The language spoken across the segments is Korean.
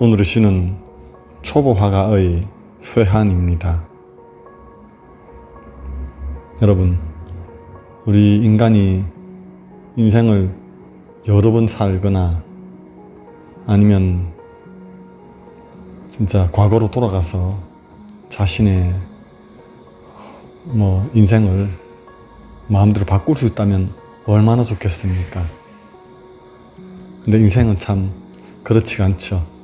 오늘의 시는 초보 화가의 회한입니다. 여러분, 우리 인간이 인생을 여러 번 살거나 아니면 진짜 과거로 돌아가서 자신의 뭐 인생을 마음대로 바꿀 수 있다면 얼마나 좋겠습니까? 근데 인생은 참 그렇지가 않죠.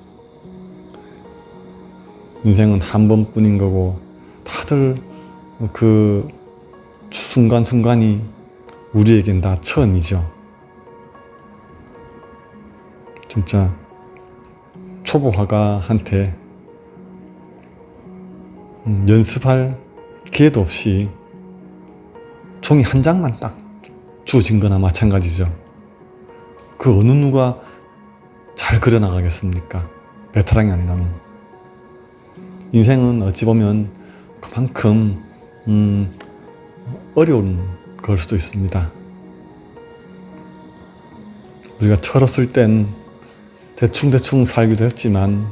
인생은 한 번뿐인 거고 다들 그 순간순간이 우리에겐 다 처음이죠. 진짜 초보 화가한테 음, 연습할 기회도 없이 종이 한 장만 딱 주어진 거나 마찬가지죠. 그 어느 누가 잘 그려나가겠습니까? 베테랑이 아니라면. 인생은 어찌 보면 그만큼, 음, 어려운 걸 수도 있습니다. 우리가 철없을 땐 대충대충 살기도 했지만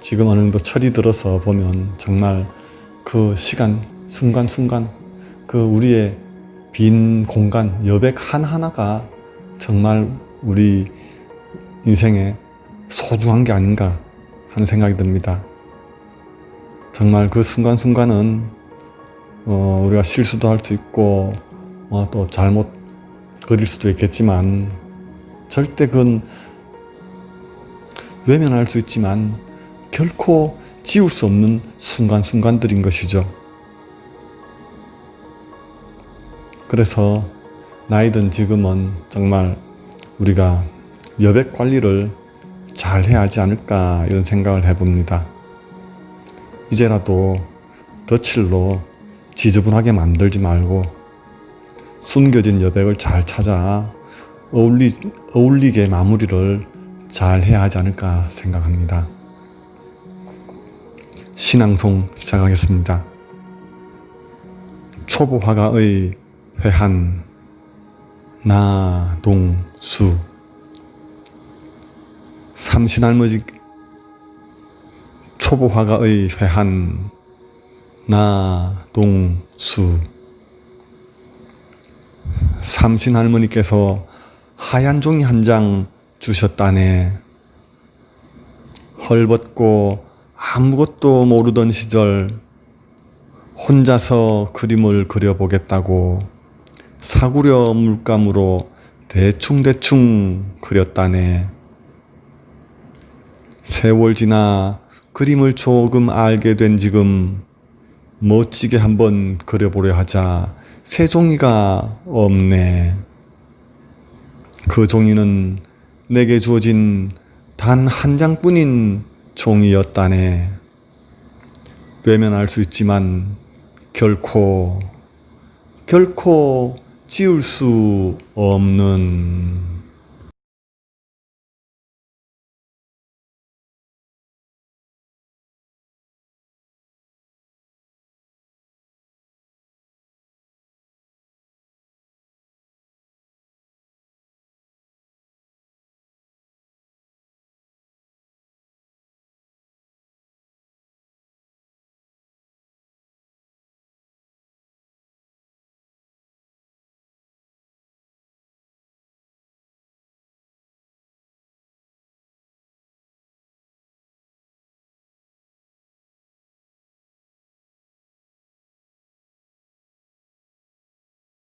지금 어느 정도 철이 들어서 보면 정말 그 시간, 순간순간 그 우리의 빈 공간, 여백 하나하나가 정말 우리 인생에 소중한 게 아닌가 하는 생각이 듭니다. 정말 그 순간순간은 어, 우리가 실수도 할 수 있고 어, 또 잘못 그릴 수도 있겠지만 절대 그건 외면할 수 있지만 결코 지울 수 없는 순간순간들인 것이죠. 그래서 나이든 지금은 정말 우리가 여백 관리를 잘 해야 하지 않을까 이런 생각을 해봅니다. 이제라도 덧칠로 지저분하게 만들지 말고 숨겨진 여백을 잘 찾아 어울리, 어울리게 마무리를 잘 해야 하지 않을까 생각합니다. 신앙송 시작하겠습니다. 초보 화가의 회한 나동수 삼신할머니 초보 화가의 회한 나동수 삼신 할머니께서 하얀 종이 한 장 주셨다네 헐벗고 아무것도 모르던 시절 혼자서 그림을 그려보겠다고 사구려 물감으로 대충대충 그렸다네. 세월 지나 그림을 조금 알게 된 지금 멋지게 한번 그려보려 하자 새 종이가 없네. 그 종이는 내게 주어진 단 한 장뿐인 종이었다네. 외면할 수 있지만 결코 결코 지울 수 없는